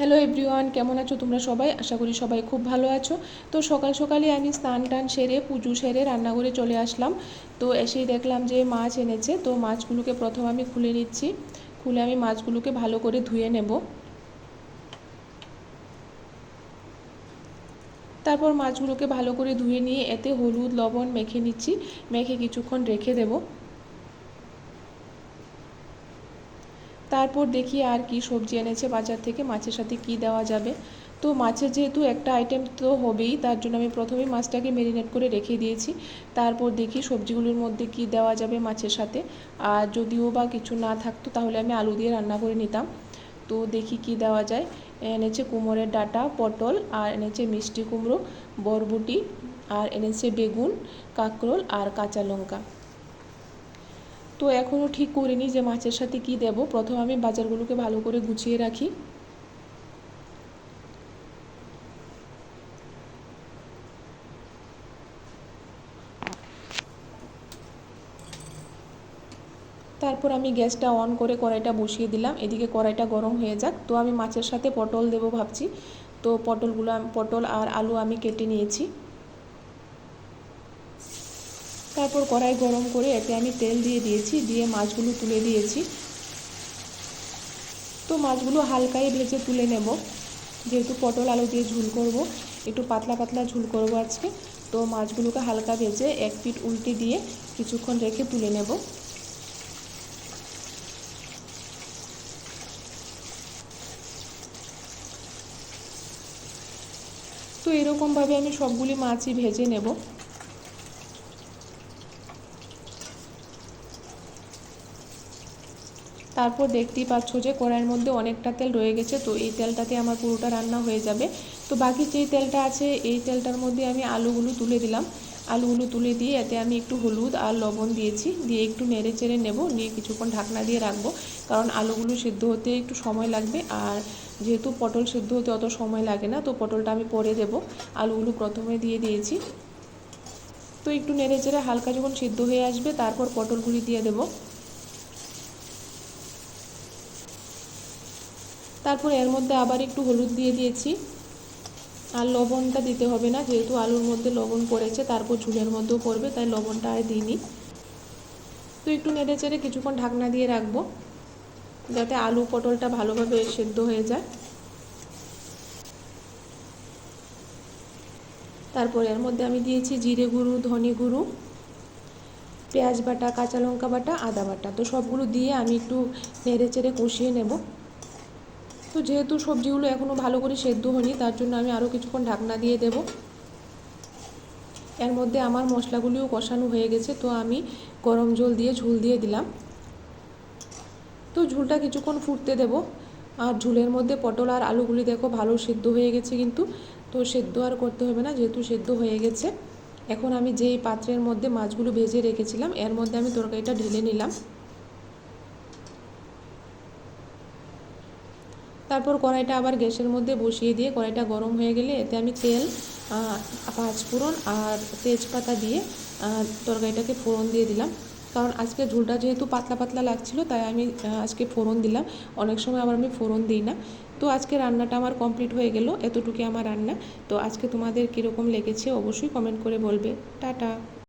Hello everyone কেমন আছো তোমরা সবাই? আশা করি সবাই খুব ভালো আছো। তো সকাল সকালে আমি স্নান টান সেরে, পুজো সেরে রান্নাঘরে চলে আসলাম। তো এসেই দেখলাম যে মাছ এনেছে, তো মাছগুলোকে প্রথম আমি খুলে নিচ্ছি। খুলে আমি মাছগুলোকে ভালো করে ধুয়ে নেব। তারপর মাছগুলোকে ভালো করে ধুয়ে নিয়ে এতে হলুদ, লবণ মেখে নিচ্ছি। মেখে কিছুক্ষণ রেখে দেবো। তারপর দেখি আর কি সবজি এনেছে বাজার থেকে, মাছের সাথে কি দেওয়া যাবে। তো মাছের যেহেতু একটা আইটেম তো হবেই, তার জন্য আমি প্রথমেই মাছটাকে মেরিনেট করে রেখে দিয়েছি। তারপর দেখি সবজিগুলোর মধ্যে কি দেওয়া যাবে মাছের সাথে। আর যদিও বা কিছু না থাকতো, তাহলে আমি আলু দিয়ে রান্না করে নিতাম। তো দেখি কি দেওয়া যায়। এনেছে কুমোরের ডাটা, পটল, আর এনেছে মিষ্টি কুমড়ো, বরবটি, আর এনেছে বেগুন, কাঁকরোল, আর কাঁচা লঙ্কা। তো এখনও ঠিক করিনি যে মাছের সাথে কি দেব। প্রথম আমি বাজারগুলোকে ভালো করে গুছিয়ে রাখি। তারপর আমি গ্যাসটা অন করে কড়াইটা বসিয়ে দিলাম। এদিকে কড়াইটা গরম হয়ে যাক। তো আমি মাছের সাথে পটল দেবো ভাবছি। তো পটলগুলো পটল আর আলু আমি কেটে নিয়েছি। তারপর কড়াই গরম করে এতে আমি তেল দিয়ে দিয়েছি, দিয়ে মাছগুলো তুলে দিয়েছি। তো মাছগুলো হালকাই ভেজে তুলে নেব। যেহেতু পটল আলু দিয়ে ঝুল করব, একটু পাতলা পাতলা ঝুল করব আজকে। তো মাছগুলোকে হালকা ভেজে এক পিট উল্টে দিয়ে কিছুক্ষণ রেখে তুলে নেব। তো এরকমভাবে আমি সবগুলি মাছই ভেজে নেব। তারপর দেখতেই পাচ্ছ যে কড়াইয়ের মধ্যে অনেকটা তেল রয়ে গেছে, তো এই তেলটাতে আমার পুরোটা রান্না হয়ে যাবে। তো বাকি যেই তেলটা আছে, এই তেলটার মধ্যে আমি আলুগুলো তুলে দিলাম। আলুগুলো তুলে দিয়ে এতে আমি একটু হলুদ আর লবণ দিয়েছি, দিয়ে একটু নেড়ে চেড়ে নেব, নিয়ে কিছুক্ষণ ঢাকনা দিয়ে রাখব। কারণ আলুগুলো সেদ্ধ হতে একটু সময় লাগবে, আর যেহেতু পটল সেদ্ধ হতে অত সময় লাগে না, তো পটলটা আমি পরে দেব। আলুগুলো প্রথমে দিয়ে দিয়েছি। তো একটু নেড়ে চেড়ে হালকা যখন সিদ্ধ হয়ে আসবে, তারপর পটলগুলি দিয়ে দেবো। তারপর এর মধ্যে আবার একটু হলুদ দিয়ে দিয়েছি। আর লবণটা দিতে হবে না, যেহেতু আলুর মধ্যে লবণ পড়েছে, তারপর ঝুলের মধ্যেও পড়বে, তাই লবণটা আর দিইনি। তো একটু নেড়ে চেড়ে কিছুক্ষণ ঢাকনা দিয়ে রাখব, যাতে আলু পটলটা ভালোভাবে সেদ্ধ হয়ে যায়। তারপর এর মধ্যে আমি দিয়েছি জিরে গুঁড়ো, ধনে গুঁড়ো, পেঁয়াজ বাটা, কাঁচা লঙ্কা বাটা, আদা বাটা। তো সবগুলো দিয়ে আমি একটু নেড়ে চেড়ে কষিয়ে নেব। তো যেহেতু সবজিগুলো এখনও ভালো করে সেদ্ধ হয়নি, তার জন্য আমি আরও কিছুক্ষণ ঢাকনা দিয়ে দেব। এর মধ্যে আমার মশলাগুলিও কষানো হয়ে গেছে, তো আমি গরম জল দিয়ে ঝুল দিয়ে দিলাম। তো ঝুলটা কিছুক্ষণ ফুটতে দেব। আর ঝুলের মধ্যে পটল আর আলুগুলি দেখো ভালো সেদ্ধ হয়ে গেছে কিন্তু, তো সেদ্ধ আর করতে হবে না যেহেতু সেদ্ধ হয়ে গেছে। এখন আমি যেই পাত্রের মধ্যে মাছগুলো ভেজে রেখেছিলাম, এর মধ্যে আমি তরকারিটা ঢেলে নিলাম। তারপর কড়াইটা আবার গ্যাসের মধ্যে বসিয়ে দিয়ে কড়াইটা গরম হয়ে গেলে এতে আমি তেল পাঁচফোড়ন আর তেজপাতা দিয়ে তরকারিটাকে ফোড়ন দিয়ে দিলাম। কারণ আজকে ঝোলটা যেহেতু পাতলা পাতলা লাগছিল, তাই আমি আজকে ফোড়ন দিলাম। অনেক সময় আবার আমি ফোড়ন দিই না। তো আজকে রান্নাটা আমার কমপ্লিট হয়ে গেল এতটুকু আমার রান্না। তো আজকে তোমাদের কীরকম লেগেছে অবশ্যই কমেন্ট করে বলবে। টাটা।